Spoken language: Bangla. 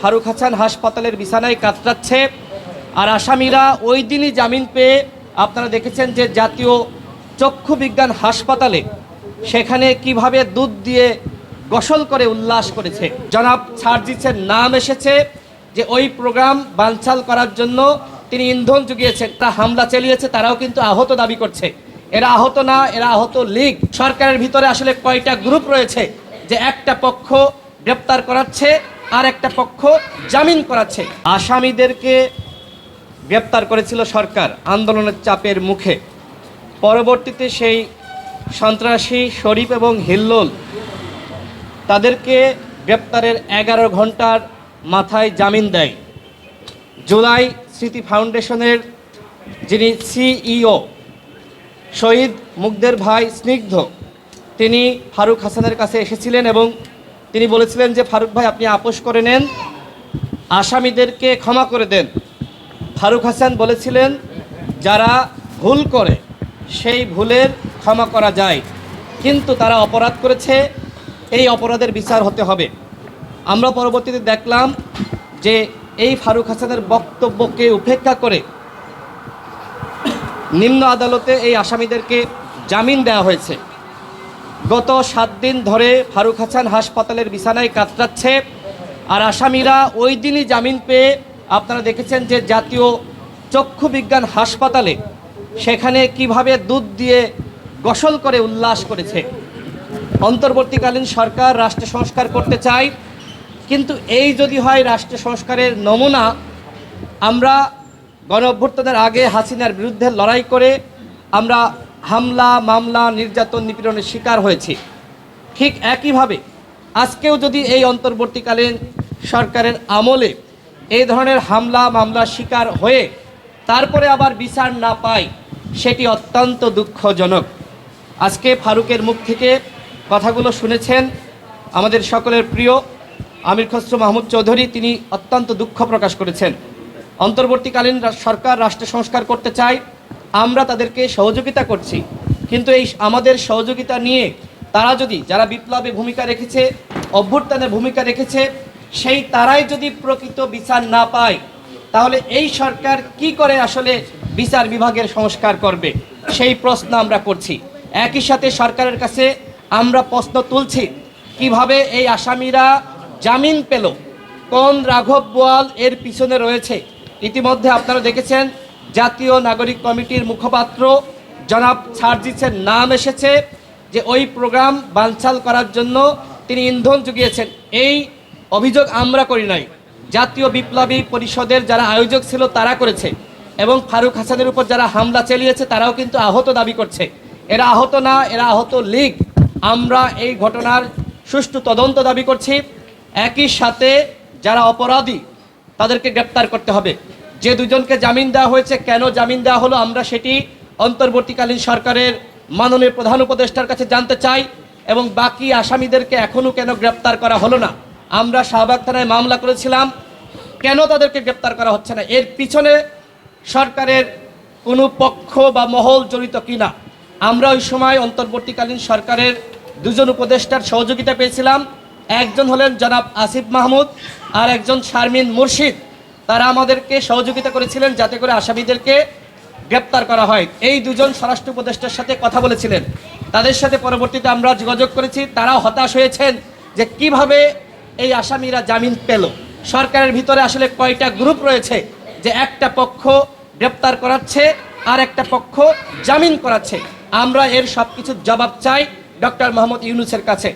ফারুক হাসান হাসপাতালের বিছানায় কাতরাচ্ছে। আর আসামিরা ওই দিনই জামিন পেয়ে আপনারা দেখেছেন যে জাতীয় চক্ষু বিজ্ঞান হাসপাতালে সেখানে কীভাবে দুধ দিয়ে গোসল করে উল্লাস করেছে। জনাব সার্জিসের নাম এসেছে যে ওই প্রোগ্রাম বানচাল করার জন্য তিনি ইন্ধন জুগিয়েছেন। তা হামলা চালিয়েছে, তারাও কিন্তু আহত দাবি করছে। এরা আহত না, এরা আহত লীগ। সরকারের ভিতরে আসলে কয়টা গ্রুপ রয়েছে যে একটা পক্ষ গ্রেপ্তার করাচ্ছে। আর একটা পক্ষ জামিন করাচ্ছে। আসামিদেরকে গ্রেপ্তার করেছিল সরকার আন্দোলনের চাপের মুখে। পরবর্তীতে সেই সন্ত্রাসী শরীফ এবং হিল্লোল তাদেরকে গ্রেপ্তারের এগারো ঘণ্টার মাথায় জামিন দেয়। জুলাই স্মৃতি ফাউন্ডেশনের যিনি সিইও শহীদ মুগ্ধের ভাই স্নিগ্ধ, তিনি ফারুক হাসানের কাছে এসেছিলেন এবং তিনি বলেছিলেন যে, ফারুক ভাই, আপনি আপোষ করে নেন, আসামিদেরকে ক্ষমা করে দেন। ফারুক হাসান বলেছিলেন, যারা ভুল করে, সেই ভুলের ক্ষমা করা যায়। কিন্তু তারা অপরাধ করেছে, এই অপরাধের বিচার হতে হবে। আমরা পরবর্তীতে দেখলাম যে, এই ফারুক হাসানের বক্তব্যকে উপেক্ষা করে নিম্ন আদালতে এই আসামিদেরকে জামিন দেওয়া হয়েছে। গত সাত দিন ধরে ফারুক হাসান হাসপাতালের বিছানায় কাতরাচ্ছে। আর আসামিরা ওই দিনই জামিন পেয়ে আপনারা দেখেছেন যে জাতীয় চক্ষু বিজ্ঞান হাসপাতালে সেখানে কীভাবে দুধ দিয়ে গোসল করে উল্লাস করেছে। অন্তর্বর্তীকালীন সরকার রাষ্ট্র সংস্কার করতে চায়, কিন্তু এই যদি হয় রাষ্ট্র সংস্কারের নমুনা, আমরা গণ অভ্যর্থনের আগে হাসিনার বিরুদ্ধে লড়াই করে আমরা হামলা, মামলা, নির্যাতন, নিপীড়নের শিকার হয়েছে। ঠিক একইভাবে আজকেও যদি এই অন্তর্বর্তীকালীন সরকারের আমলে এই ধরনের হামলা, মামলা, শিকার হয়ে তারপরে আবার বিচার না পায় সেটি অত্যন্ত দুঃখজনক। আজকে ফারুকের মুখ থেকে কথাগুলো শুনেছেন আমাদের সকলের প্রিয় আমির খসরু মাহমুদ চৌধুরী, তিনি অত্যন্ত দুঃখ প্রকাশ করেছেন। অন্তর্বর্তীকালীন সরকার রাষ্ট্র সংস্কার করতে চায় আমরা তাদেরকে সহযোগিতা করছি। কিন্তু এই আমাদের সহযোগিতা নিয়ে তারা যদি, যারা বিপ্লবে ভূমিকা রেখেছে অভ্যুত্থানে ভূমিকা রেখেছে, সেই তারাই যদি প্রকৃত বিচার না পায়, তাহলে এই সরকার কি করে আসলে বিচার বিভাগের সংস্কার করবে? সেই প্রশ্ন আমরা করছি। একই সাথে সরকারের কাছে আমরা প্রশ্ন তুলছি, কীভাবে এই আসামিরা জামিন পেল? কোন রাঘব বোয়াল এর পিছনে রয়েছে? ইতিমধ্যে আপনারা দেখেছেন জাতীয় নাগরিক কমিটির মুখপাত্র জনাব সার্জিসের নাম এসেছে যে ওই প্রোগ্রাম বানচাল করার জন্য তিনি ইন্ধন জুগিয়েছেন। এই অভিযোগ আমরা করি নাই। জাতীয় বিপ্লবী পরিষদের যারা আয়োজক ছিল তারা করেছে এবং ফারুক হাসানের উপর যারা হামলা চালিয়েছে তারাও কিন্তু আহত দাবি করছে। এরা আহত না, এরা আহত লীগ। আমরা এই ঘটনার সুষ্ঠু তদন্ত দাবি করছি। একই সাথে যারা অপরাধী তাদেরকে গ্রেপ্তার করতে হবে। যে দুজনকে জামিন দেওয়া হয়েছে, কেন জামিন দেওয়া হলো, আমরা সেটি অন্তর্বর্তীকালীন সরকারের মাননীয় প্রধান উপদেষ্টার কাছে জানতে চাই এবং বাকি আসামিদেরকে এখনও কেন গ্রেপ্তার করা হলো না? আমরা শাহবাগ থানায় মামলা করেছিলাম, কেন তাদেরকে গ্রেপ্তার করা হচ্ছে না? এর পিছনে সরকারের কোনো পক্ষ বা মহল জড়িত কিনা? আমরা ওই সময় অন্তর্বর্তীকালীন সরকারের দুজন উপদেষ্টার সহযোগিতা পেয়েছিলাম। একজন হলেন জনাব আসিফ মাহমুদ আর একজন শারমিন মুর্শিদ। তারা আমাদেরকে সহযোগিতা করেছিলেন যাতে করে আসামিদেরকে গ্রেপ্তার করা হয়। এই দুজন স্বরাষ্ট্র উপদেষ্টার সাথে কথা বলেছিলেন। তাদের সাথে পরবর্তীতে আমরা যোগাযোগ করেছি। তারা হতাশ হয়েছেন যে কীভাবে এই আসামিরা জামিন পেল। সরকারের ভিতরে আসলে কয়টা গ্রুপ রয়েছে যে একটা পক্ষ গ্রেপ্তার করাচ্ছে আর একটা পক্ষ জামিন করাচ্ছে। আমরা এর সব কিছুর জবাব চাই ডক্টর মোহাম্মদ ইউনুসের কাছে।